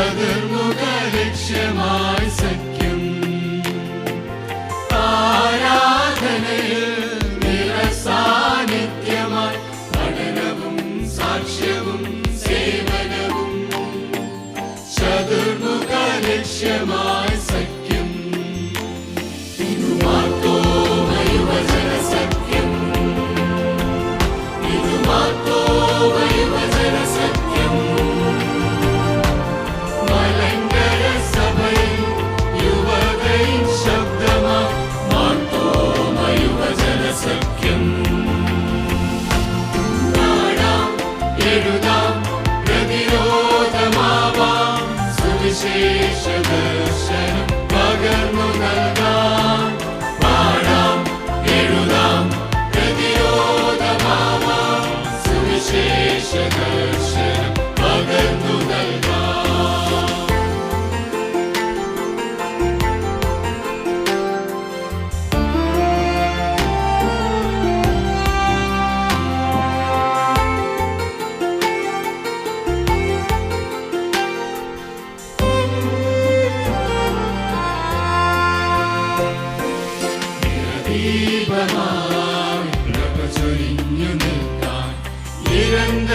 ചതുർമുഖ ലക്ഷ്യമായി സഖ്യം shadow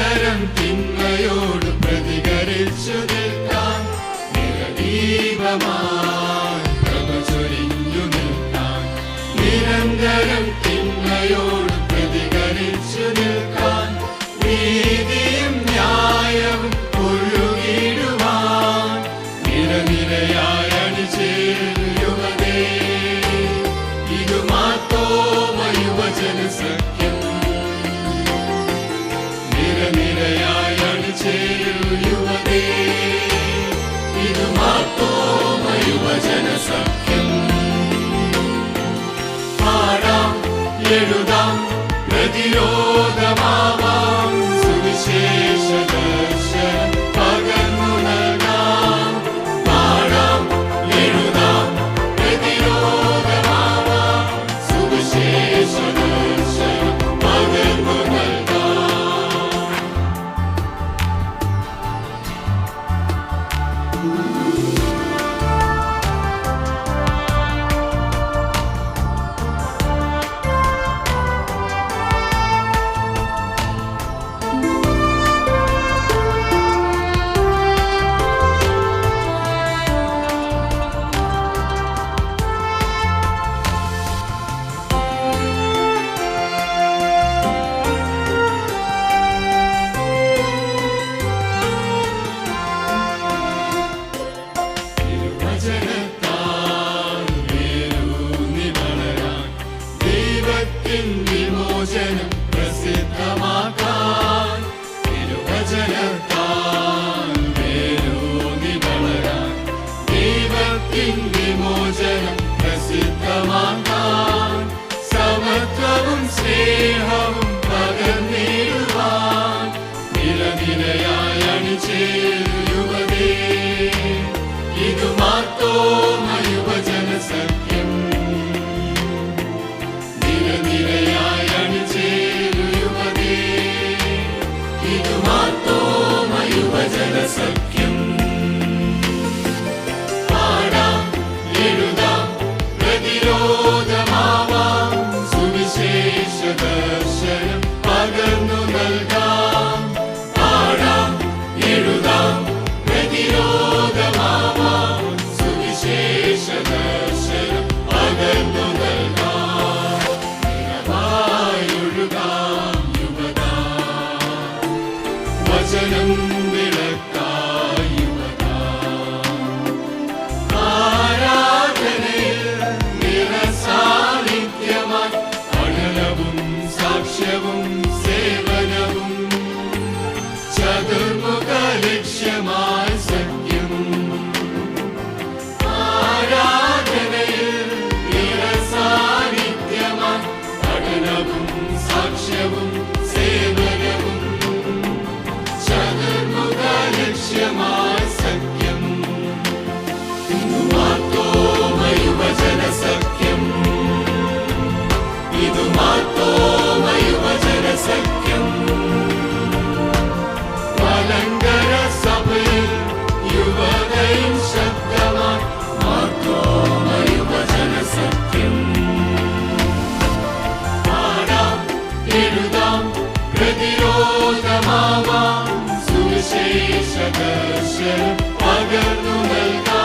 നിരന്തരം തിന്മയോട് പ്രതികരിച്ചു നിൽക്കാൻ നിരദീപമായി പ്രഭ ചൊരിഞ്ഞു നിൽക്കാൻ നിരന്തരം തിന്മയോട് പ്രതികരിച്ചു നിൽക്കാൻ നീതിയും ന്യായവും ഒഴുകിടുവാൻ നിരനിരയായി അണിചേരുവതേ ഇത് മാത്തോമ യുവജന sakın Param yerudam radio damavam Suvişeşe döşe pagan munagam Param yerudam radio damavam Suvişeşe döşe pagan munagam Oh. നൽകാം പ്രതിരോധമാവാം സുവിശേഷ ദർശനം പകർന്നു നൽകാം